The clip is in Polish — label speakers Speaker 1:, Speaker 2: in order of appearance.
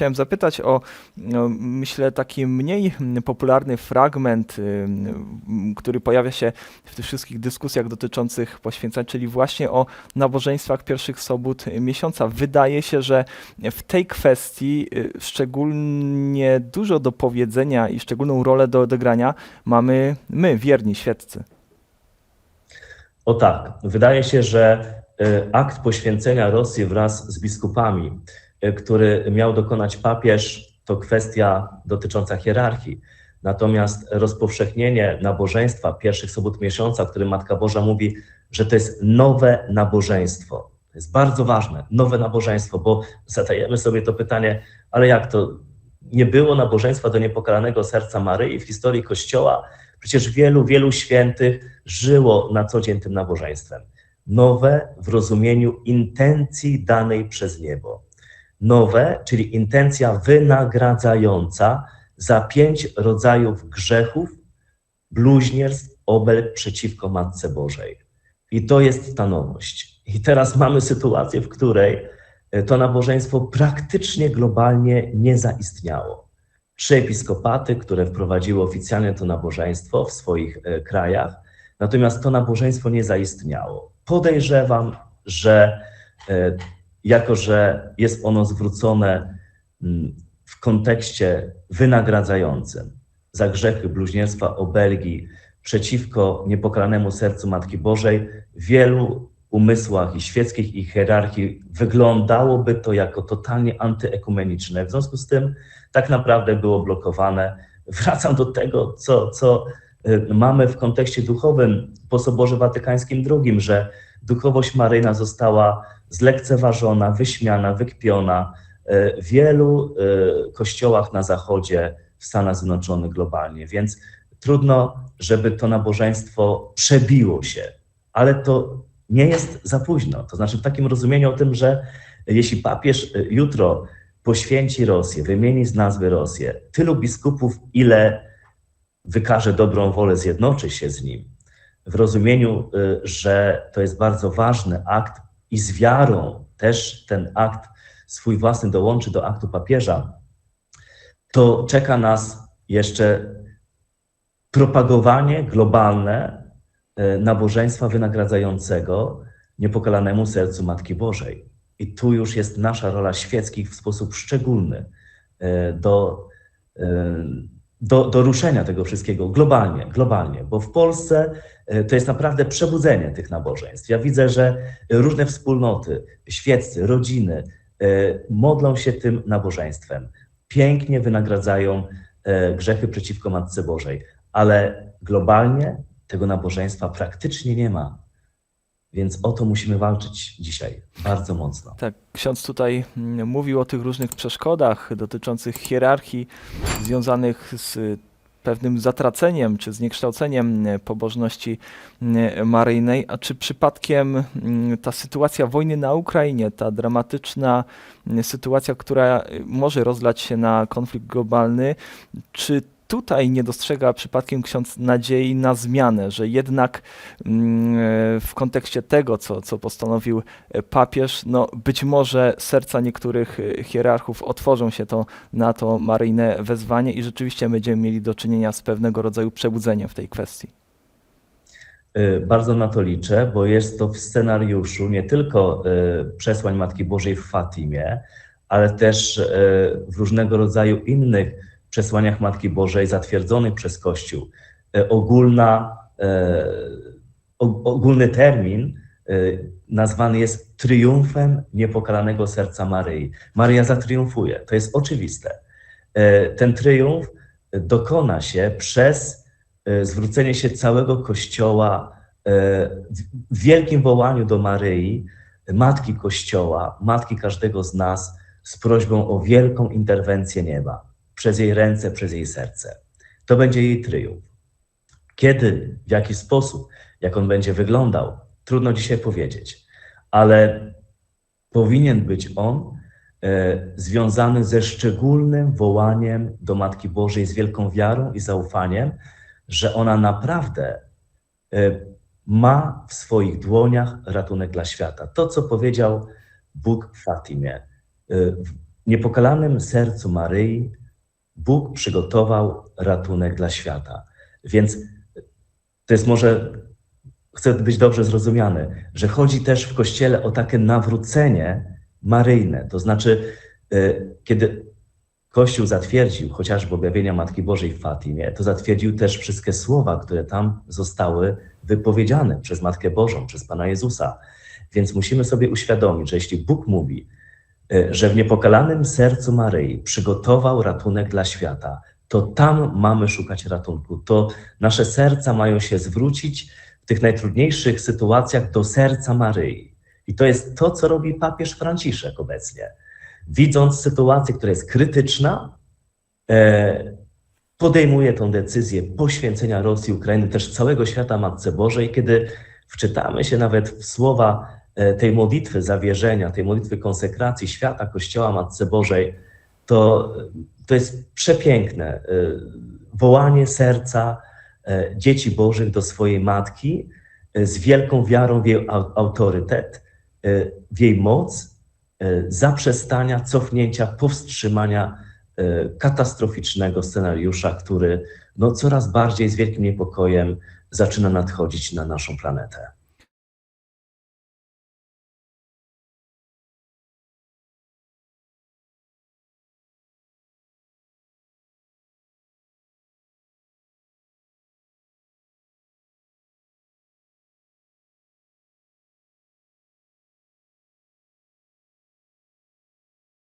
Speaker 1: chciałem zapytać o, no, myślę, taki mniej popularny fragment, y, który pojawia się w tych wszystkich dyskusjach dotyczących poświęceń, czyli właśnie o nabożeństwach pierwszych sobót miesiąca. Wydaje się, że w tej kwestii y, szczególnie dużo do powiedzenia i szczególną rolę do odegrania mamy my, wierni świeccy.
Speaker 2: O tak, wydaje się, że e, akt poświęcenia Rosji wraz z biskupami, który miał dokonać papież, to kwestia dotycząca hierarchii. Natomiast rozpowszechnienie nabożeństwa pierwszych sobot miesiąca, o którym Matka Boża mówi, że to jest nowe nabożeństwo. To jest bardzo ważne, nowe nabożeństwo, bo zadajemy sobie to pytanie, ale jak to? Nie było nabożeństwa do niepokalanego serca Maryi w historii Kościoła? Przecież wielu, wielu świętych żyło na co dzień tym nabożeństwem. Nowe w rozumieniu intencji danej przez niebo. Nowe, czyli intencja wynagradzająca za pięć rodzajów grzechów, bluźnierstw, obelg przeciwko Matce Bożej. I to jest ta nowość. I teraz mamy sytuację, w której e, to nabożeństwo praktycznie globalnie nie zaistniało. Trzy episkopaty, które wprowadziły oficjalnie to nabożeństwo w swoich e, krajach, natomiast to nabożeństwo nie zaistniało. Podejrzewam, że e, jako, że jest ono zwrócone mm, w kontekście wynagradzającym za grzechy bluźnierstwa, obelgi przeciwko niepokalanemu sercu Matki Bożej, w wielu umysłach i świeckich i hierarchii wyglądałoby to jako totalnie antyekumeniczne. W związku z tym tak naprawdę było blokowane. Wracam do tego, co, co y, mamy w kontekście duchowym po Soborze Watykańskim II, że duchowość maryjna została zlekceważona, wyśmiana, wykpiona w wielu y, kościołach na Zachodzie, w Stanach Zjednoczonych globalnie. Więc trudno, żeby to nabożeństwo przebiło się, ale to nie jest za późno. To znaczy w takim rozumieniu o tym, że jeśli papież y, jutro poświęci Rosję, wymieni z nazwy Rosję, tylu biskupów, ile wykaże dobrą wolę, zjednoczy się z nim, w rozumieniu, y, że to jest bardzo ważny akt i z wiarą też ten akt swój własny dołączy do aktu papieża, to czeka nas jeszcze propagowanie globalne y, nabożeństwa wynagradzającego niepokalanemu sercu Matki Bożej. I tu już jest nasza rola świeckich w sposób szczególny e, do, do, do ruszenia tego wszystkiego globalnie, globalnie, bo w Polsce e, to jest naprawdę przebudzenie tych nabożeństw. Ja widzę, że różne wspólnoty, świeccy, rodziny modlą się tym nabożeństwem. Pięknie wynagradzają grzechy przeciwko Matce Bożej, ale globalnie tego nabożeństwa praktycznie nie ma. Więc o to musimy walczyć dzisiaj bardzo mocno.
Speaker 1: Tak, ksiądz tutaj mm, mówił o tych różnych przeszkodach dotyczących hierarchii związanych z pewnym zatraceniem czy zniekształceniem mm, pobożności mm, maryjnej. A czy przypadkiem ta sytuacja wojny na Ukrainie, ta dramatyczna sytuacja, która może rozlać się na konflikt globalny, czy tutaj nie dostrzega przypadkiem ksiądz nadziei na zmianę, że jednak mm, w kontekście tego, co, co postanowił papież, no być może serca niektórych hierarchów otworzą się to na to maryjne wezwanie i rzeczywiście będziemy mieli do czynienia z pewnego rodzaju przebudzeniem w tej kwestii.
Speaker 2: Bardzo na to liczę, bo jest to w scenariuszu nie tylko przesłań Matki Bożej w Fatimie, ale też w różnego rodzaju innych przesłaniach Matki Bożej zatwierdzonych przez Kościół. E, ogólna, e, ogólny termin e, nazwany jest triumfem niepokalanego serca Maryi. Maria zatriumfuje, to jest oczywiste. Ten triumf dokona się przez zwrócenie się całego Kościoła w wielkim wołaniu do Maryi, Matki Kościoła, Matki każdego z nas, z prośbą o wielką interwencję nieba przez jej ręce, przez jej serce. To będzie jej triumf. Kiedy, w jaki sposób, jak on będzie wyglądał, trudno dzisiaj powiedzieć, ale powinien być on e, związany ze szczególnym wołaniem do Matki Bożej, z wielką wiarą i zaufaniem, że ona naprawdę e, ma w swoich dłoniach ratunek dla świata. To, co powiedział Bóg w Fatimie. E, niepokalanym sercu Maryi Bóg przygotował ratunek dla świata. Więc to jest może, chcę być dobrze zrozumiany, że chodzi też w Kościele o takie nawrócenie maryjne. To znaczy, y, kiedy Kościół zatwierdził chociażby objawienia Matki Bożej w Fatimie, to zatwierdził też wszystkie słowa, które tam zostały wypowiedziane przez Matkę Bożą, przez Pana Jezusa. Więc musimy sobie uświadomić, że jeśli Bóg mówi, że w niepokalanym sercu Maryi przygotował ratunek dla świata, to tam mamy szukać ratunku. To nasze serca mają się zwrócić w tych najtrudniejszych sytuacjach do serca Maryi. I to jest to, co robi papież Franciszek obecnie. Widząc sytuację, która jest krytyczna, e, podejmuje tą decyzję poświęcenia Rosji, Ukrainy, też całego świata Matce Bożej. Kiedy wczytamy się nawet w słowa e, tej modlitwy zawierzenia, tej modlitwy konsekracji świata, Kościoła Matce Bożej, to, to jest przepiękne. e, Wołanie serca e, dzieci Bożych do swojej matki e, z wielką wiarą w jej au- autorytet, e, w jej moc, e, zaprzestania, cofnięcia, powstrzymania e, katastroficznego scenariusza, który no, coraz bardziej z wielkim niepokojem zaczyna nadchodzić na naszą planetę.